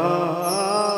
Allah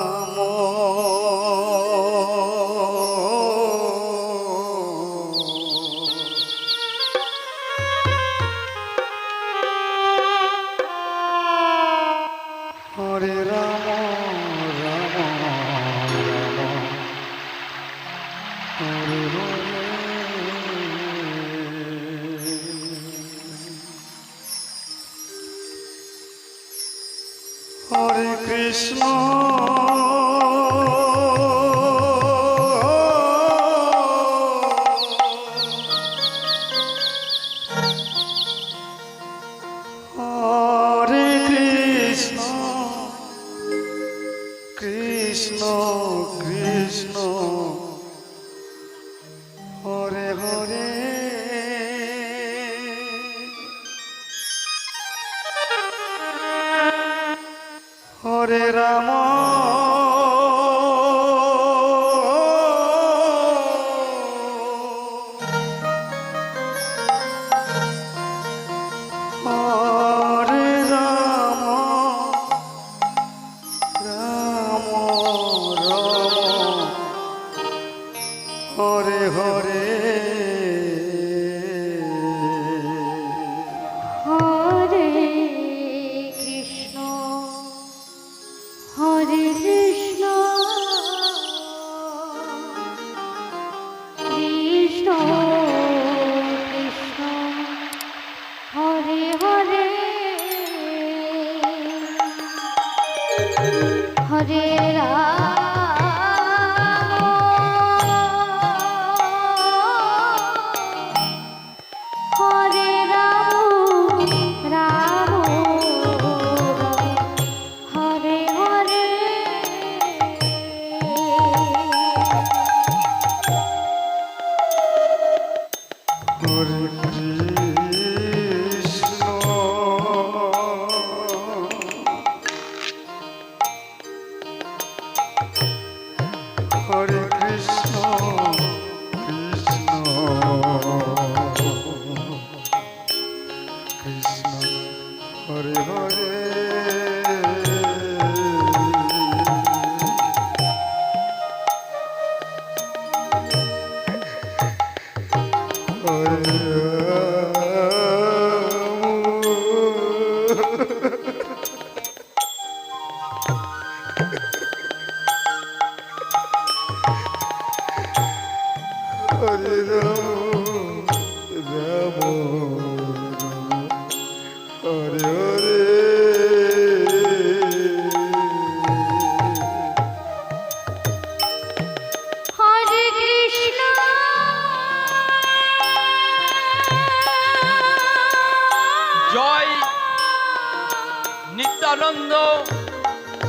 আনন্দ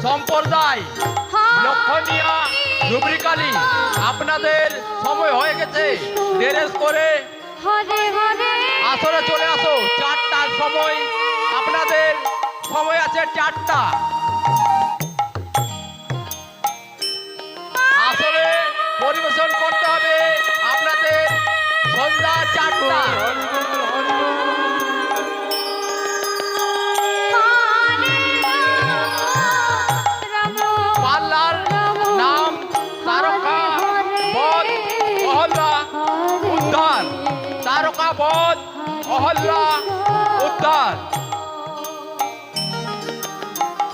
সম্প্রদায় হ্যাঁ। লক্ষণীয় ধুবরিকালি আপনাদের সময় হয়ে গেছে। ড্রেস করে আসলে চলে আসো চারটার সময়। আপনাদের সময় আছে চারটা। আসলে পরিবেশন করতে হবে আপনাদের সন্ধ্যা চারটা। মহল্লা উদ্ধার।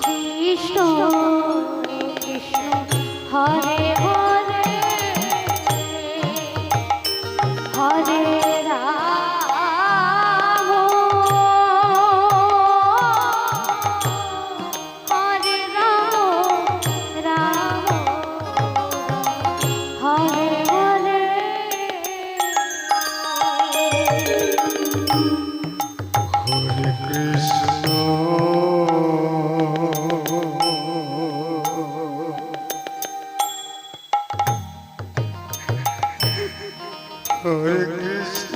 কৃষ্ণ। Hare Krishna.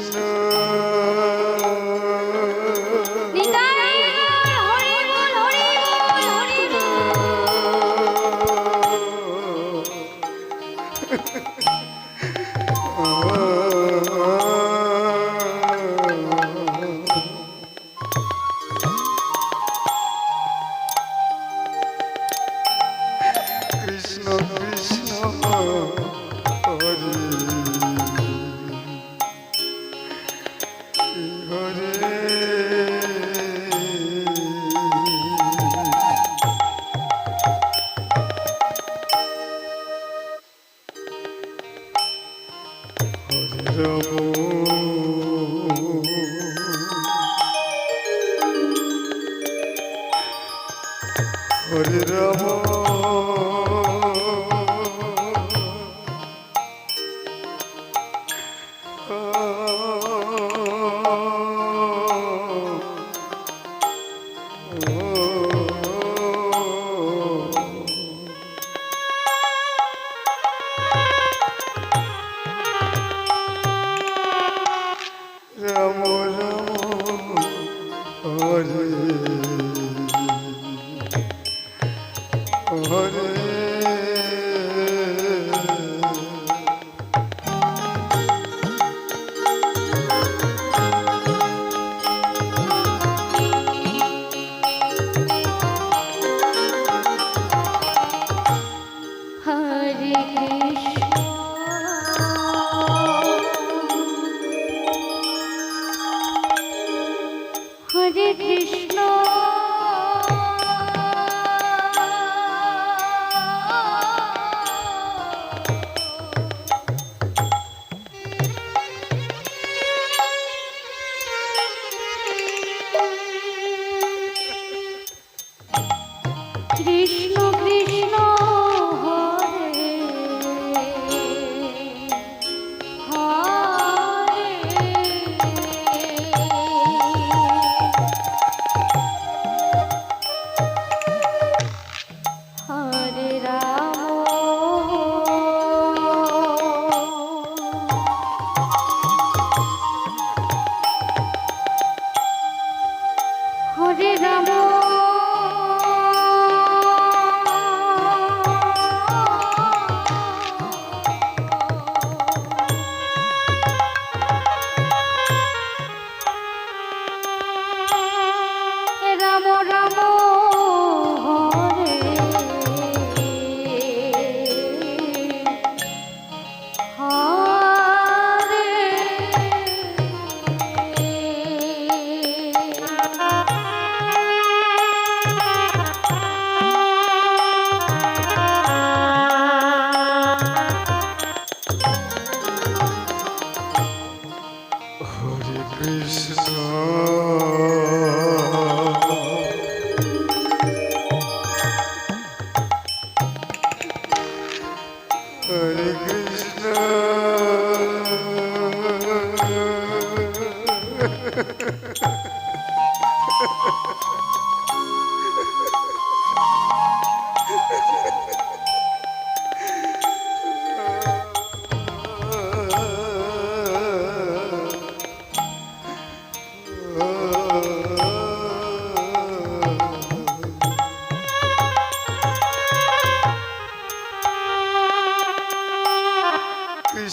হরে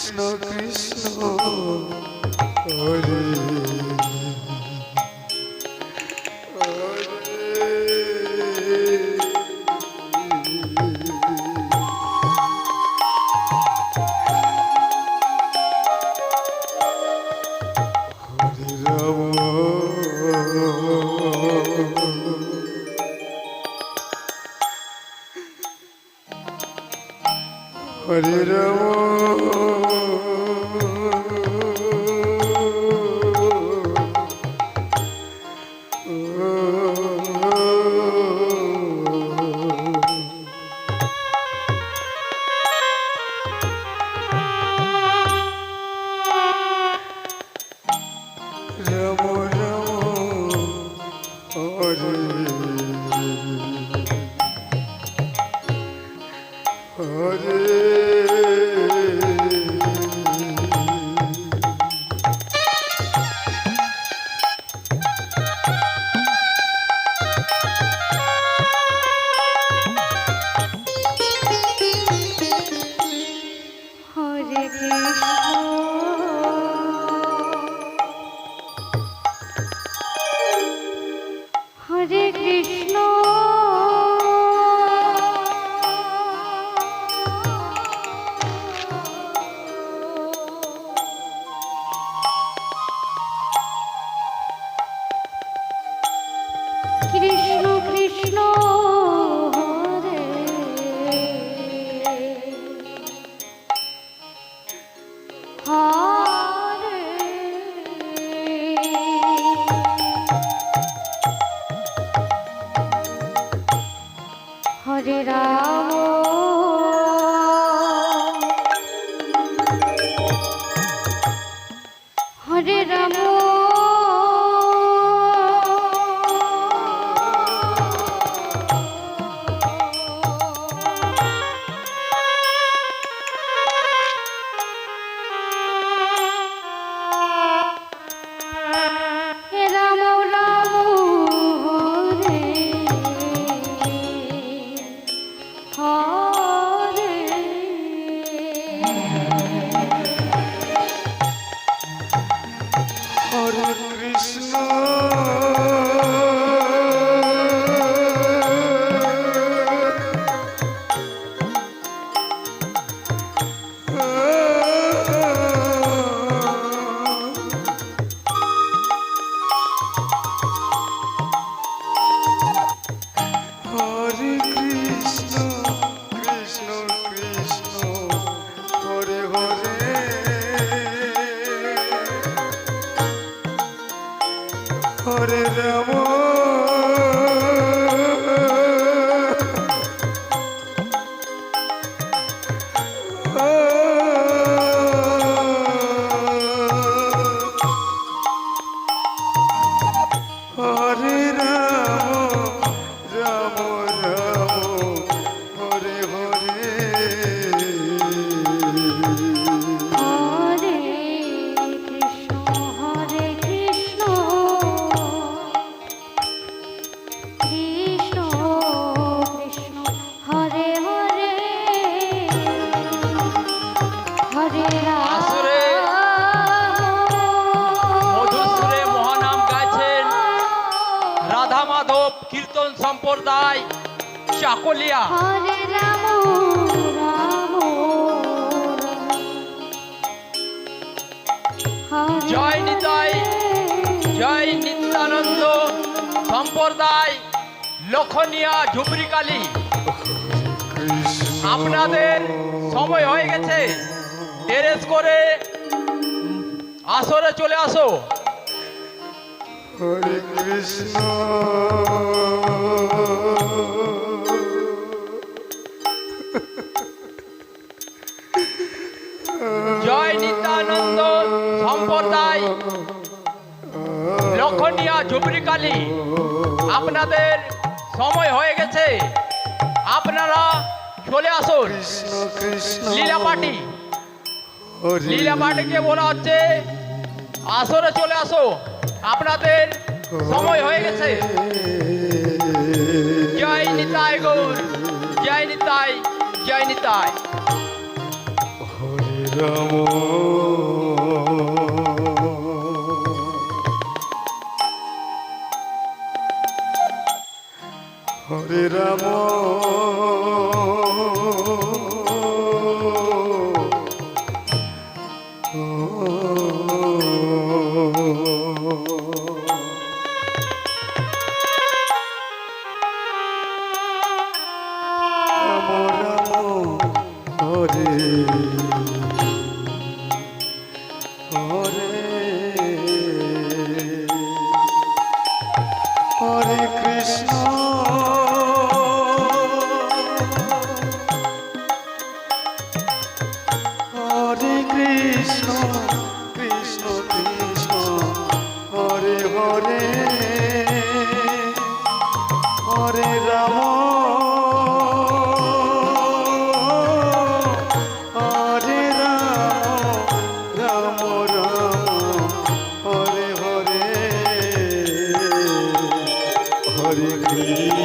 কৃষ্ণ কৃষ্ণ হরে হরে রাম হরে রাম চাকলিয়া হরে রাম রাম হরে জয় নিতাই জয় নিত্যানন্দ। সম্প্রদায় লক্ষণীয়া ঝুপড়িকালী কৃষ্ণ আপনাদের সময় হয়ে গেছে। টেরেস করে আসরে চলে আসো। হরে কৃষ্ণ। সম্প্রদায়। লক্ষণীয়া ঝুপড়িকালী আপনাদের সময় হয়ে গেছে। আপনারা চলে আসুন। কৃষ্ণ কৃষ্ণ লীলা পার্টি হরে লীলা পার্টিকে বলা হচ্ছে, আসরে চলে আসো। আপনাদের সময় হয়ে গেছে। জয় নিতাই গৌর জয় নিতাই জয় নিতাই। হরে রাম। Cristo.